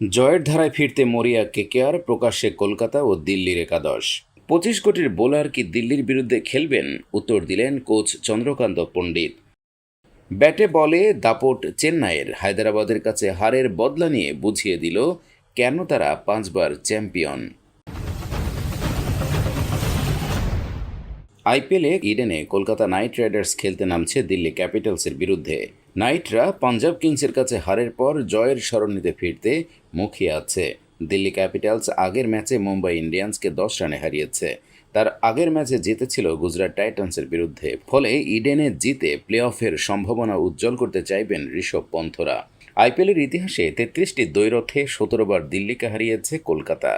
জয়ের ধারায় ফিরতে মরিয়া কেকেআর, প্রকাশ্যে কলকাতা ও দিল্লির একাদশ। পঁচিশ কোটির বোলার কি দিল্লির বিরুদ্ধে খেলবেন? উত্তর দিলেন কোচ চন্দ্রকান্ত পণ্ডিত। ব্যাটে বলে দাপট চেন্নাইয়ের। হায়দরাবাদের কাছে হারের বদলা নিয়ে বুঝিয়ে দিল কেন তারা পাঁচবার চ্যাম্পিয়ন। আইপিএলে ইডেনে কলকাতা নাইট রাইডার্স খেলতে নামছে দিল্লি ক্যাপিটালসের বিরুদ্ধে। নাইটরা পাঞ্জাব কিংসের কাছে হারের পর জয়ের স্মরণিতে ফিরতে মুখিয়ে আছে। দিল্লি ক্যাপিটালস আগের ম্যাচে মুম্বাই ইন্ডিয়ান্সকে দশ রানে হারিয়েছে। তার আগের ম্যাচে জিতেছিল গুজরাট টাইটান্সের বিরুদ্ধে। ফলে ইডেনে জিতে প্লে অফের সম্ভাবনা উজ্জ্বল করতে চাইবেন ঋষভ পন্থরা। আইপিএলের ইতিহাসে তেত্রিশটি দ্বৈরথে সতেরোবার দিল্লিকে হারিয়েছে কলকাতা।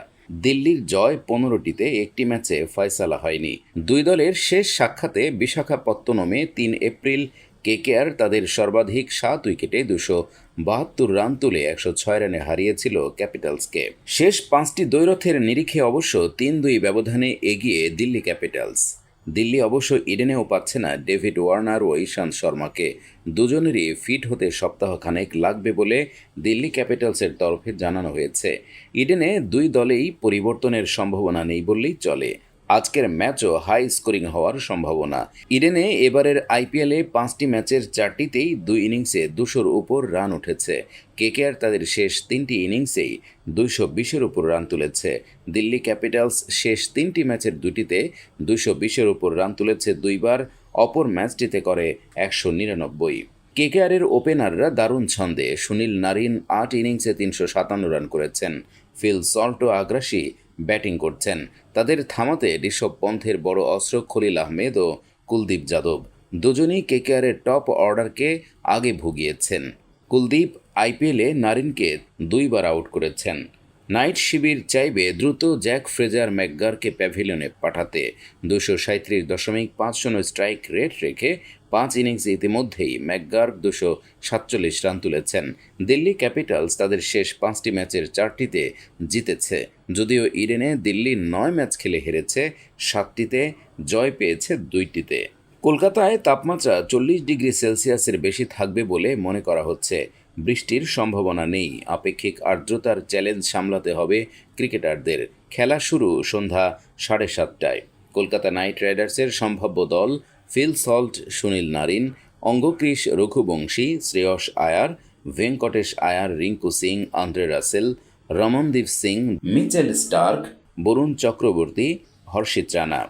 দিল্লির জয় পনেরোটিতে একটি ম্যাচে ফয়সালা হয়নি। দুই দলের শেষ সাক্ষাতে বিশাখাপত্তনমে তিন এপ্রিল কেকেআর তাদের সর্বাধিক সাত উইকেটে দুশো বাহাত্তর রান তুলে একশো ছয় রানে হারিয়েছিল ক্যাপিটালসকে। শেষ পাঁচটি দ্বৈরথের নিরিখে অবশ্য তিন দুই ব্যবধানে এগিয়ে দিল্লি ক্যাপিটালস। দিল্লি অবশ্য ইডেনেও পাচ্ছে না ডেভিড ওয়ার্নার ও ঈশান্ত শর্মাকে। দুজনেরই ফিট হতে সপ্তাহখানেক লাগবে বলে দিল্লি ক্যাপিটালসের তরফে জানানো হয়েছে। ইডেনে দুই দলেই পরিবর্তনের সম্ভাবনা নেই বললেই চলে। আজকের ম্যাচও হাই স্কোরিং হওয়ার সম্ভাবনা। ইডেনে এবারের আইপিএলে পাঁচটি ম্যাচের চারটিতেই দুই ইনিংসে দুশোর উপর রান উঠেছে। কেকেআর তাদের শেষ তিনটি ইনিংসেই দুইশো বিশের উপর রান তুলেছে। দিল্লি ক্যাপিটালস শেষ তিনটি ম্যাচের দুটিতে দুইশো বিশের উপর রান তুলেছে দুইবার, অপর ম্যাচটিতে করে একশো নিরানব্বই। কেকেআরের ওপেনাররা দারুণ ছন্দে সুনীল নারিন আট ইনিংসে তিনশো সাতান্ন রান করেছেন। ফিল সল্টো আগ্রাসী ব্যাটিং করছেন। তাদের থামাতে ঋষভ পন্থের বড় অস্ত্র খলিল আহমেদ ও কুলদীপ যাদব। দুজনেই কেকেআরের টপ অর্ডারকে আগে ভুগিয়েছেন। কুলদীপ আইপিএলে নারিনকে দুইবার আউট করেছেন। নাইট শিবির চাইবে দ্রুত জ্যাক ফ্রেজার ম্যাকগারকে প্যাভিলিয়নে পাঠাতে। দুশো সাঁত্রিশ দশমিক পাঁচ শূন্য স্ট্রাইক রেট রেখে পাঁচ ইনিংসে ইতিমধ্যেই ম্যাকগার দুশো সাতচল্লিশ রান তুলেছেন। দিল্লি ক্যাপিটালস তাদের শেষ পাঁচটি ম্যাচের চারটিতে জিতেছে। যদিও ইডেনে দিল্লি নয় ম্যাচ খেলে হেরেছে, সাতটিতে জয় পেয়েছে দুইটিতে। কলকাতায় তাপমাত্রা চল্লিশ ডিগ্রি সেলসিয়াসের বেশি থাকবে বলে মনে করা হচ্ছে। বৃষ্টির সম্ভাবনা নেই। আপেক্ষিক আর্দ্রতার চ্যালেঞ্জ সামলাতে হবে ক্রিকেটারদের। খেলা শুরু সন্ধ্যা সাড়ে সাতটায়। কলকাতা নাইট রাইডার্সের সম্ভাব্য দল Phil Salt Sunil Narine Angkrish Raghuvanshi Shreyas Iyer Venkatesh Iyer Rinku Singh Andre Russell Ramandeep Singh Mitchell Starc Varun Chakravarthy Harshit Rana.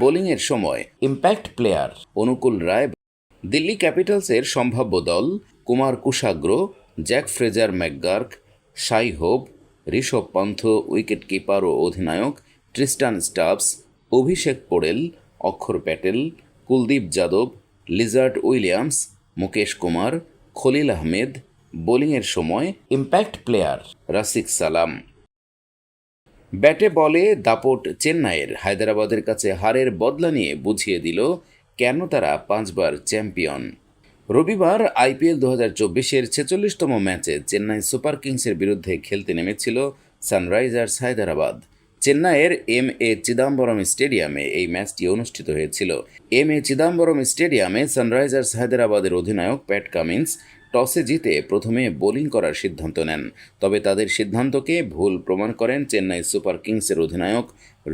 বোলিংয়ের সময় ইম্প্যাক্ট প্লেয়ার অনুকূল রায় দিল্লি ক্যাপিটালসের সম্ভাব্য দল Kumar Kushagra, Jake Fraser McGurk Shai Hope, Rishabh Pant, wicket keeper ও অধিনায়ক, Tristan Stubbs Abhishek Porel, Axar Patel, Kuldeep Yadav, Lizaad Williams, Mukesh Kumar, Khaleel Ahmed, বোলিংয়ের সময় impact player রাসিক সালাম। ব্যাটে বলে দাপট চেন্নাইয়ের, হায়দরাবাদের কাছে হারের বদলা নিয়ে বুঝিয়ে দিল কেন তারা পাঁচবার চ্যাম্পিয়ন। রবিবার আইপিএল দু হাজার চব্বিশের ছেচল্লিশতম ম্যাচে চেন্নাই সুপার কিংসের বিরুদ্ধে খেলতে নেমেছিল সানরাইজার্স হায়দরাবাদ। চেন্নাইয়ের এম এ চিদাম্বরম স্টেডিয়ামে এই ম্যাচটি অনুষ্ঠিত হয়েছিল। এম এ চিদাম্বরম স্টেডিয়ামে সানরাইজার্স হায়দরাবাদের অধিনায়ক প্যাট কামিন্স টসে জিতে প্রথমে বোলিং করার সিদ্ধান্ত নেন। তবে তাদের সিদ্ধান্তকে ভুল প্রমাণ করেন চেন্নাই সুপার কিংসের অধিনায়ক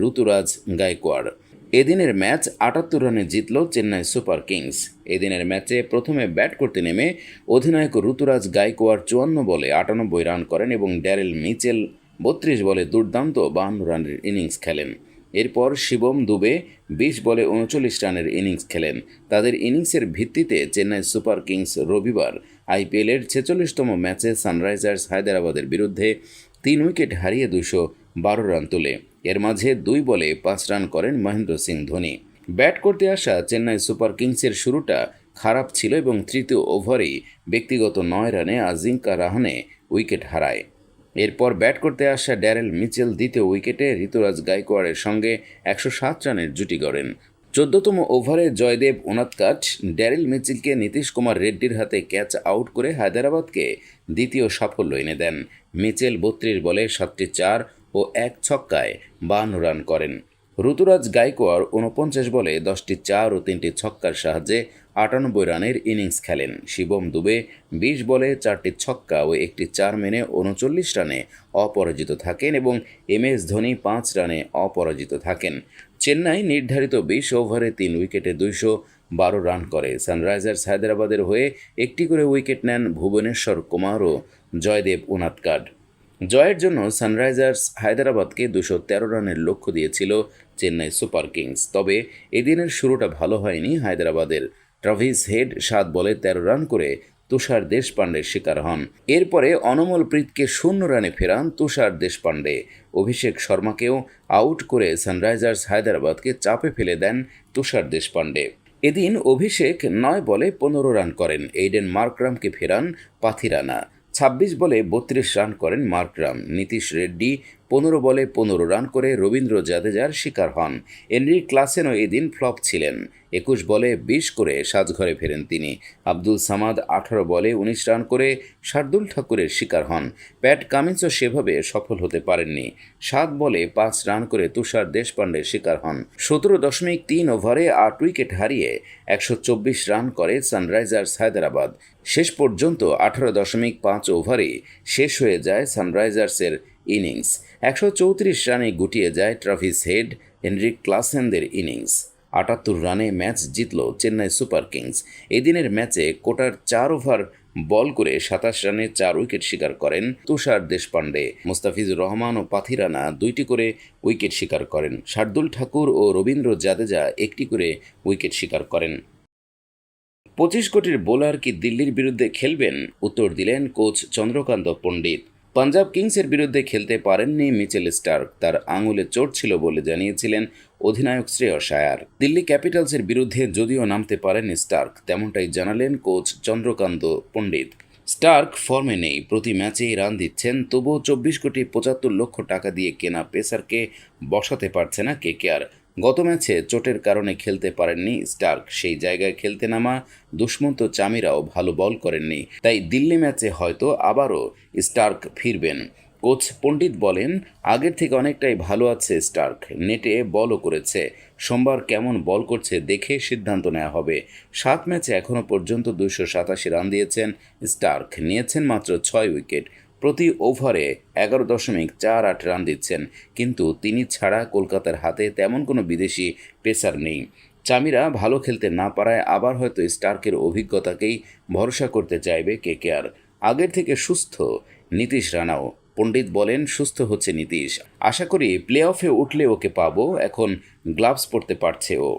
ঋতুরাজ গায়কোয়াড়। এদিনের ম্যাচ আটাত্তর রানে জিতল চেন্নাই সুপার কিংস। এদিনের ম্যাচে প্রথমে ব্যাট করতে নেমে অধিনায়ক ঋতুরাজ গায়কোয়াড় চুয়ান্ন বলে আটানব্বই রান করেন এবং ড্যারেল মিচেল বত্রিশ বলে দুর্দান্ত বাহান্ন রানের ইনিংস খেলেন। এরপর শিবম দুবে বিশ বলে উনচল্লিশ রানের ইনিংস খেলেন। তাদের ইনিংসের ভিত্তিতে চেন্নাই সুপার কিংস রবিবার আইপিএলের ছেচল্লিশতম ম্যাচে সানরাইজার্স হায়দরাবাদের বিরুদ্ধে তিন উইকেট হারিয়ে দুশো বারো রান তোলে। এর মাঝে দুই বলে পাঁচ রান করেন মহেন্দ্র সিং ধোনি। ব্যাট করতে আসা চেন্নাই সুপার কিংসের শুরুটা খারাপ ছিল এবং তৃতীয় ওভারেই ব্যক্তিগত নয় রানে আজিঙ্কা রাহানে উইকেট হারায়। এরপর ব্যাট করতে আসা ড্যারেল মিচেল দ্বিতীয় উইকেটে ঋতুরাজ গাইকোয়াড়ের সঙ্গে একশো সাত রানের জুটি গড়েন। চোদ্দতম ওভারে জয়দেব উনাৎকাট ড্যারেল মিচেলকে নীতিশ কুমার রেড্ডির হাতে ক্যাচ আউট করে হায়দরাবাদকে দ্বিতীয় সাফল্য এনে দেন। মিচেল বত্রিশ বলে সাতটি চার ও এক ছক্কায় বান্ন রান করেন। ঋতুরাজ গাইকোয়াড় উনপঞ্চাশ বলে দশটি চার ও তিনটি ছক্কার সাহায্যে আটানব্বই রানের ইনিংস খেলেন। শিবম দুবে বিশ বলে চারটি ছক্কা ও একটি চার মেনে উনচল্লিশ রানে অপরাজিত থাকেন এবং এম এস ধোনি পাঁচ রানে অপরাজিত থাকেন। চেন্নাই নির্ধারিত বিশ ওভারে তিন উইকেটে দুইশো বারো রান করে। সানরাইজার্স হায়দ্রাবাদের হয়ে একটি করে উইকেট নেন ভুবনেশ্বর কুমার ও জয়দেব উনাদকাড জয়ের জন্য সানরাইজার্স হায়দ্রাবাদকে দুশো তেরো রানের লক্ষ্য দিয়েছিল চেন্নাই সুপার কিংস। তবে এদিনের শুরুটা ভালো হয়নি হায়দ্রাবাদের। ট্রাভিস হেড সাত বলে তেরো রান করে তুষার দেশপাণ্ডের শিকার হন। এরপরে অনমল প্রীতকে শূন্য রানে ফেরান তুষার দেশপাণ্ডে। অভিষেক শর্মাকেও আউট করে সানরাইজার্স হায়দ্রাবাদকে চাপে ফেলে দেন তুষার দেশপাণ্ডে। এদিন অভিষেক নয় বলে পনেরো রান করেন। এইডেন মার্করামকে ফেরান পাথিরানা। ছাব্বিশ বলে বত্রিশ রান করেন মার্করাম নীতিশ রেড্ডি পনেরো বলে পনেরো রান করে রবীন্দ্র জাদেজার শিকার হন। এনরি ক্লাসেনও এদিন ফ্লপ ছিলেন। একুশ বলে বিশ করে সাজঘরে ফেরেন তিনি। আব্দুল সামাদ আঠারো বলে উনিশ রান করে শার্দুল ঠাকুরের শিকার হন। প্যাট কামিন্সও সেভাবে সফল হতে পারেননি। সাত বলে পাঁচ রান করে তুষার দেশপাণ্ডের শিকার হন। সতেরো দশমিক তিন ওভারে আট উইকেট হারিয়ে একশো চব্বিশ রান করে সানরাইজার্স হায়দ্রাবাদ। শেষ পর্যন্ত আঠারো দশমিক পাঁচ ওভারে শেষ হয়ে যায় সানরাইজার্সের ইনিংস। একশো চৌত্রিশ রানে গুটিয়ে যায় ট্রাভিস হেড হেনরিক ক্লাসেনদের ইনিংস। আটাত্তর রানে ম্যাচ জিতল চেন্নাই সুপার কিংস। এদিনের ম্যাচে কোটার চার ওভার বল করে সাতাশ রানে চার উইকেট শিকার করেন তুষার দেশপাণ্ডে মুস্তাফিজুর রহমান ও পাথিরানা দুইটি করে উইকেট শিকার করেন। শার্দুল ঠাকুর ও রবীন্দ্র জাদেজা একটি করে উইকেট শিকার করেন। পঁচিশ কোটির বোলার কি দিল্লির বিরুদ্ধে খেলবেন? উত্তর দিলেন কোচ চন্দ্রকান্ত পণ্ডিত। পাঞ্জাব কিংসের বিরুদ্ধে খেলতে পারেননি মিচেল স্টার্ক। তার আঙুলে চোট ছিল বলে জানিয়েছিলেন অধিনায়ক শ্রেয়স আয়ার দিল্লি ক্যাপিটালসের বিরুদ্ধে যদিও নামতে পারেন স্টার্ক, তেমনটাই জানালেন কোচ চন্দ্রকান্ত পণ্ডিত। স্টার্ক ফর্মে নেই, প্রতি ম্যাচেই রান দিচ্ছেন, তবুও চব্বিশ কোটি পঁচাত্তর লক্ষ টাকা দিয়ে কেনা পেসারকে বসাতে পারছে না কেকেআর গত ম্যাচে চোটের কারণে খেলতে পারেননি স্টার্ক। সেই জায়গায় খেলতে নামা দুষ্মন্ত চামিরাও ভালো বল করেননি। তাই দিল্লি ম্যাচে হয়তো আবারও স্টার্ক ফিরবেন। কোচ পণ্ডিত বলেন, আগের থেকে অনেকটাই ভালো আছে স্টার্ক। নেটে বলও করেছে। সোমবার কেমন বল করছে দেখে সিদ্ধান্ত নেওয়া হবে। সাত ম্যাচে এখনও পর্যন্ত দুশো সাতাশি রান দিয়েছেন স্টার্ক। নিয়েছেন মাত্র ছয় উইকেট। প্রতি ওভারে এগারো দশমিক চার আট রান দিচ্ছেন। কিন্তু তিনি ছাড়া কলকাতার হাতে তেমন কোনো বিদেশি পেসার নেই। চামিরা ভালো খেলতে না পারায় আবার হয়তো স্টার্কের অভিজ্ঞতাকেই ভরসা করতে চাইবে কে কেকেআর। আগের থেকে সুস্থ নীতিশ রানাও। পণ্ডিত বলেন, সুস্থ হচ্ছে নীতিশ। আশা করি প্লে অফে উঠলে ওকে পাবো, এখন গ্লাভস পরতে পারছে ও।